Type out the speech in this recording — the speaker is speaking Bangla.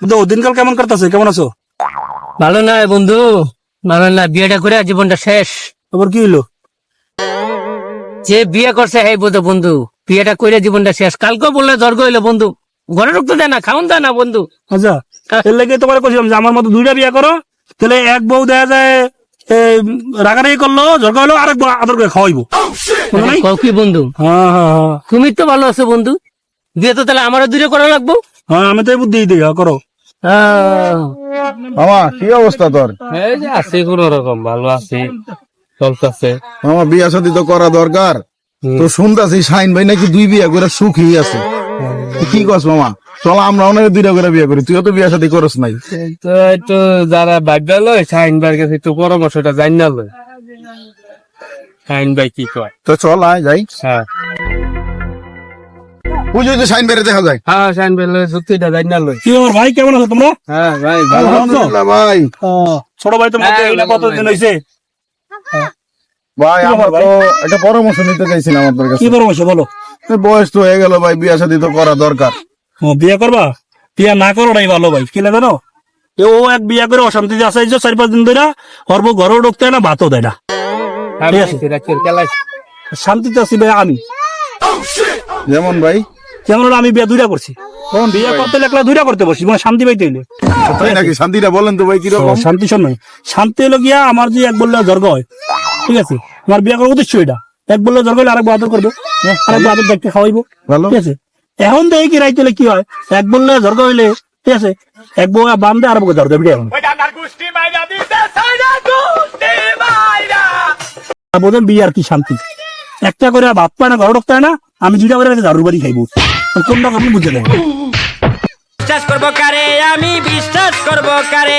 বন্ধু দিনকাল কেমন করতেছে কেমন আছো? ভালো নয় বন্ধু ভালো না বিয়েটা করে জীবনটা শেষ। খবর কি হইল? যে বিয়ে করছে এই বোধ বন্ধু বিয়েটা করে জীবনটা শেষ। কালকে বললে জ্বর হইল বন্ধু। ঘরে ঢুকতে দেয় না খাওন দেয় না বন্ধু। আচ্ছা এর লাগে তোমার কইছিলাম যে আমার মতো দুইটা বিয়ে করো তাহলে এক বউ দেখা যায় রাগারাগি করল ঝরকা হলো আরেক বউ আদর করে খাওয়াইবো। কও কি বন্ধু? হ্যাঁ হ্যাঁ হ্যাঁ। তুমি তো ভালো আছো বন্ধু। বিয়ে তো তাহলে আমারও দূরে করা লাগবো। হ্যাঁ আমি তো বুদ্ধি দিই করো। মামা কি অবস্থা তোর? এই যে আছি কোন রকম ভালো আছি চলতেছে। মামা বিয়া শাদী তো করা দরকার। তো শুনতাছি শাইন ভাই নাকি দুই বিয়া করে সুখী আছে। কি কস মামা? চল আমরা অনেক দুইটা করে বিয়ে করি। তুইও তো বিয়া শাদী করস নাই। তো একটু যারা ভাববে লয় শাহিন ভাইয়ের কাছে একটু পরামর্শটা জানি না লয়। শাহিন ভাই কি কয়? তো চল আয় যাই। হ্যাঁ। পুজো তো দেখা যায়। হ্যাঁ জানি না লয়। কি আমার ভাই কেমন আছো তোমরা? হ্যাঁ ভাই আলহামদুলিল্লাহ ভাই। ছোট ভাই তো মধ্যে হ্যাঁ, কতদিন ভাই। আমার তো একটা পরামর্শ নিতে চাইছিলাম আপনার কি পরামর্শ বলো? বয়স তো হয়ে গেল ভাই বিয়া শাদী তো করা দরকার। ও বিয়ে করবা? বিয়ে না করোটাই ভালো ভাই কি জানো? ও এক বিয়ে করে অশান্তিতে আছে যে চার পাঁচ দিন ধরে ওর বউ ঘরেও ঢুকতে না ভাতও দেয় না। শান্তিতে আছি ভাই আমি। যেমন ভাই। যেমন আমি বিয়ে দুইটা করছি। তখন বিয়ে করতে দুইটা করতে বসি মানে শান্তি পাইতে হইলে। তাই নাকি? শান্তিটা বলেন তো ভাই কীরকম শান্তি শোন শান্তি হলো গিয়া আমার যে এক বললে জর্গ হয় ঠিক আছে? আমার বিয়ে করার উদ্দেশ্য এটা। এক বললে জর্গ হলে আরেক আদর করবে আরেক আদর দেখতে খাওয়াইবো ঠিক আছে? এখন দেখি কি রাইতে হলে কি হয়? এক বললে জর্গ হইলে ঠিক আছে? এক বউ বাম দেয় আর বউ জর্গ এখন আর বিয়ে আর কি শান্তি? একটা করে ভাত পায় না ঘর ঢুকতে হয় না আমি দুইটা করে ঝাড়ু বাড়ি খাইবো। কোনটা আপনি বুঝে নেবেন বিশ্বাস করব কারে? আমি বিশ্বাস করব কারে?